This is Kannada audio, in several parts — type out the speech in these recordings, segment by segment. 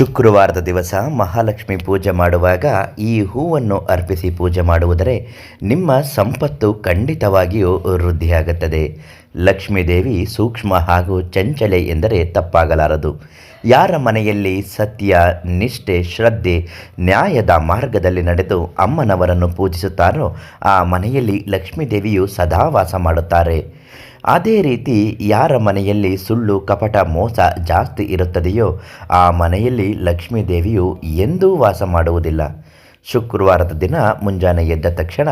ಶುಕ್ರವಾರದ ದಿವಸ ಮಹಾಲಕ್ಷ್ಮಿ ಪೂಜೆ ಮಾಡುವಾಗ ಈ ಹೂವನ್ನು ಅರ್ಪಿಸಿ ಪೂಜೆ ಮಾಡುವುದರೆ ನಿಮ್ಮ ಸಂಪತ್ತು ಖಂಡಿತವಾಗಿಯೂ ವೃದ್ಧಿಯಾಗುತ್ತದೆ. ಲಕ್ಷ್ಮೀದೇವಿ ಸೂಕ್ಷ್ಮ ಹಾಗೂ ಚಂಚಲೆ ಎಂದರೆ ತಪ್ಪಾಗಲಾರದು. ಯಾರ ಮನೆಯಲ್ಲಿ ಸತ್ಯ, ನಿಷ್ಠೆ, ಶ್ರದ್ಧೆ, ನ್ಯಾಯದ ಮಾರ್ಗದಲ್ಲಿ ನಡೆದು ಅಮ್ಮನವರನ್ನು ಪೂಜಿಸುತ್ತಾರೋ, ಆ ಮನೆಯಲ್ಲಿ ಲಕ್ಷ್ಮೀದೇವಿಯು ಸದಾ ವಾಸ ಮಾಡುತ್ತಾರೆ. ಅದೇ ರೀತಿ ಯಾರ ಮನೆಯಲ್ಲಿ ಸುಳ್ಳು, ಕಪಟ, ಮೋಸ ಜಾಸ್ತಿ ಇರುತ್ತದೆಯೋ, ಆ ಮನೆಯಲ್ಲಿ ಲಕ್ಷ್ಮೀದೇವಿಯು ಎಂದೂ ವಾಸ ಮಾಡುವುದಿಲ್ಲ. ಶುಕ್ರವಾರದ ದಿನ ಮುಂಜಾನೆ ಎದ್ದ ತಕ್ಷಣ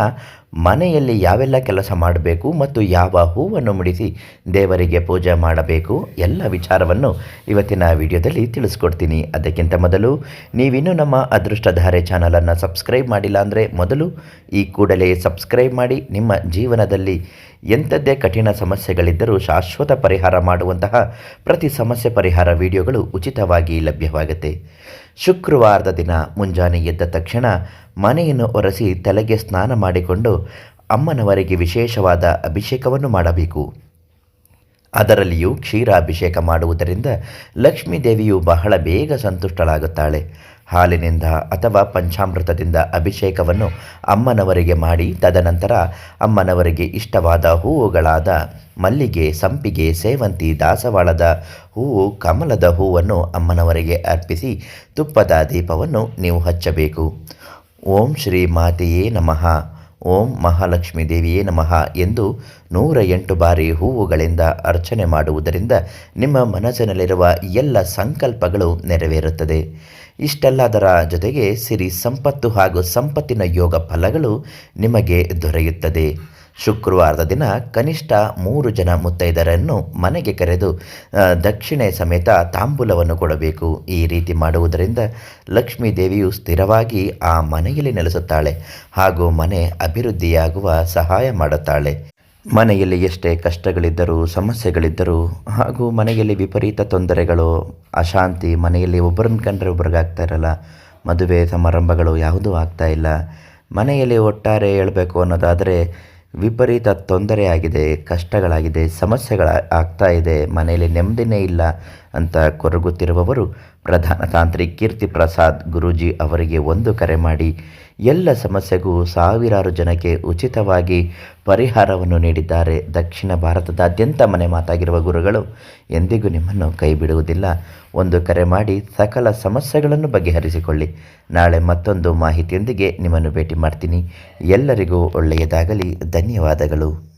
ಮನೆಯಲ್ಲಿ ಯಾವೆಲ್ಲ ಕೆಲಸ ಮಾಡಬೇಕು ಮತ್ತು ಯಾವ ಹೂವನ್ನು ಮುಡಿಸಿ ದೇವರಿಗೆ ಪೂಜೆ ಮಾಡಬೇಕು ಎಲ್ಲ ವಿಚಾರವನ್ನು ಇವತ್ತಿನ ವಿಡಿಯೋದಲ್ಲಿ ತಿಳಿಸ್ಕೊಡ್ತೀನಿ. ಅದಕ್ಕಿಂತ ಮೊದಲು ನೀವಿನ್ನೂ ನಮ್ಮ ಅದೃಷ್ಟಧಾರೆ ಚಾನಲನ್ನು ಸಬ್ಸ್ಕ್ರೈಬ್ ಮಾಡಿಲ್ಲ ಅಂದರೆ ಮೊದಲು ಈ ಕೂಡಲೇ ಸಬ್ಸ್ಕ್ರೈಬ್ ಮಾಡಿ ನಿಮ್ಮ ಜೀವನದಲ್ಲಿ ಎಂಥದ್ದೇ ಕಠಿಣ ಸಮಸ್ಯೆಗಳಿದ್ದರೂ ಶಾಶ್ವತ ಪರಿಹಾರ ಮಾಡುವಂತಹ ಪ್ರತಿ ಸಮಸ್ಯೆ ಪರಿಹಾರ ವಿಡಿಯೋಗಳು ಉಚಿತವಾಗಿ ಲಭ್ಯವಾಗುತ್ತೆ. ಶುಕ್ರವಾರದ ದಿನ ಮುಂಜಾನೆ ಎದ್ದ ತಕ್ಷಣ ಮನೆಯನ್ನು ಒರೆಸಿ ತಲೆಗೆ ಸ್ನಾನ ಮಾಡಿಕೊಂಡು ಅಮ್ಮನವರಿಗೆ ವಿಶೇಷವಾದ ಅಭಿಷೇಕವನ್ನು ಮಾಡಬೇಕು. ಅದರಲ್ಲಿಯೂ ಕ್ಷೀರಾಭಿಷೇಕ ಮಾಡುವುದರಿಂದ ಲಕ್ಷ್ಮೀ ದೇವಿಯು ಬಹಳ ಬೇಗ ಸಂತುಷ್ಟಳಾಗುತ್ತಾಳೆ. ಹಾಲಿನಿಂದ ಅಥವಾ ಪಂಚಾಮೃತದಿಂದ ಅಭಿಷೇಕವನ್ನು ಅಮ್ಮನವರಿಗೆ ಮಾಡಿ, ತದನಂತರ ಅಮ್ಮನವರಿಗೆ ಇಷ್ಟವಾದ ಹೂವುಗಳಾದ ಮಲ್ಲಿಗೆ, ಸಂಪಿಗೆ, ಸೇವಂತಿ, ದಾಸವಾಳದ ಹೂವು, ಕಮಲದ ಹೂವನ್ನು ಅಮ್ಮನವರಿಗೆ ಅರ್ಪಿಸಿ ತುಪ್ಪದ ದೀಪವನ್ನು ನೀವು ಹಚ್ಚಬೇಕು. ಓಂ ಶ್ರೀ ಮಾತೆಯೇ ನಮಃ. ಓಂ ಮಹಾಲಕ್ಷ್ಮೀ ದೇವಿಯೇ ನಮಃ ಎಂದು ನೂರ ಎಂಟು ಬಾರಿ ಹೂವುಗಳಿಂದ ಅರ್ಚನೆ ಮಾಡುವುದರಿಂದ ನಿಮ್ಮ ಮನಸ್ಸಿನಲ್ಲಿರುವ ಎಲ್ಲ ಸಂಕಲ್ಪಗಳು ನೆರವೇರುತ್ತದೆ. ಇಷ್ಟೆಲ್ಲದರ ಜೊತೆಗೆ ಸಿರಿ ಸಂಪತ್ತು ಹಾಗೂ ಸಂಪತ್ತಿನ ಯೋಗ ಫಲಗಳು ನಿಮಗೆ ದೊರೆಯುತ್ತದೆ. ಶುಕ್ರವಾರದ ದಿನ ಕನಿಷ್ಠ ಮೂರು ಜನ ಮುತ್ತೈದರನ್ನು ಮನೆಗೆ ಕರೆದು ದಕ್ಷಿಣೆ ಸಮೇತ ತಾಂಬೂಲವನ್ನು ಕೊಡಬೇಕು. ಈ ರೀತಿ ಮಾಡುವುದರಿಂದ ಲಕ್ಷ್ಮೀ ದೇವಿಯು ಸ್ಥಿರವಾಗಿ ಆ ಮನೆಯಲ್ಲಿ ನೆಲೆಸುತ್ತಾಳೆ ಹಾಗೂ ಮನೆ ಅಭಿವೃದ್ಧಿಯಾಗುವ ಸಹಾಯ ಮಾಡುತ್ತಾಳೆ. ಮನೆಯಲ್ಲಿ ಎಷ್ಟೇ ಕಷ್ಟಗಳಿದ್ದರೂ, ಸಮಸ್ಯೆಗಳಿದ್ದರೂ ಹಾಗೂ ಮನೆಯಲ್ಲಿ ವಿಪರೀತ ತೊಂದರೆಗಳು, ಅಶಾಂತಿ ಮನೆಯಲ್ಲಿ ಒಬ್ಬರನ್ನ ಕಂಡ್ರೆ ಒಬ್ರಿಗೆ ಆಗ್ತಾ ಇರಲ್ಲ, ಮದುವೆ ಸಮಾರಂಭಗಳು ಯಾವುದೂ ಆಗ್ತಾ ಇಲ್ಲ. ಮನೆಯಲ್ಲಿ ಒಟ್ಟಾರೆ ಹೇಳಬೇಕು ಅನ್ನೋದಾದರೆ ವಿಪರೀತ ತೊಂದರೆ ಆಗಿದೆ ಕಷ್ಟಗಳಾಗಿದೆ ಸಮಸ್ಯೆಗಳ ಆಗ್ತಾ ಇದೆ ಮನೆಯಲ್ಲಿ ನೆಮ್ಮದಿನೇ ಇಲ್ಲ ಅಂತ ಕೊರಗುತ್ತಿರುವವರು ಪ್ರಧಾನ ತಾಂತ್ರಿ ಕೀರ್ತಿ ಪ್ರಸಾದ್ ಗುರೂಜಿ ಅವರಿಗೆ ಒಂದು ಕರೆ ಮಾಡಿ, ಎಲ್ಲ ಸಮಸ್ಯೆಗೂ ಸಾವಿರಾರು ಜನಕ್ಕೆ ಉಚಿತವಾಗಿ ಪರಿಹಾರವನ್ನು ನೀಡಿದ್ದಾರೆ. ದಕ್ಷಿಣ ಭಾರತದಾದ್ಯಂತ ಮನೆ ಮಾತಾಗಿರುವ ಗುರುಗಳು ಎಂದಿಗೂ ನಿಮ್ಮನ್ನು ಕೈ ಬಿಡುವುದಿಲ್ಲ ಒಂದು ಕರೆ ಮಾಡಿ ಸಕಲ ಸಮಸ್ಯೆಗಳನ್ನು ಬಗೆಹರಿಸಿಕೊಳ್ಳಿ. ನಾಳೆ ಮತ್ತೊಂದು ಮಾಹಿತಿಯೊಂದಿಗೆ ನಿಮ್ಮನ್ನು ಭೇಟಿ ಮಾಡ್ತೀನಿ. ಎಲ್ಲರಿಗೂ ಒಳ್ಳೆಯದಾಗಲಿ. ಧನ್ಯವಾದಗಳು.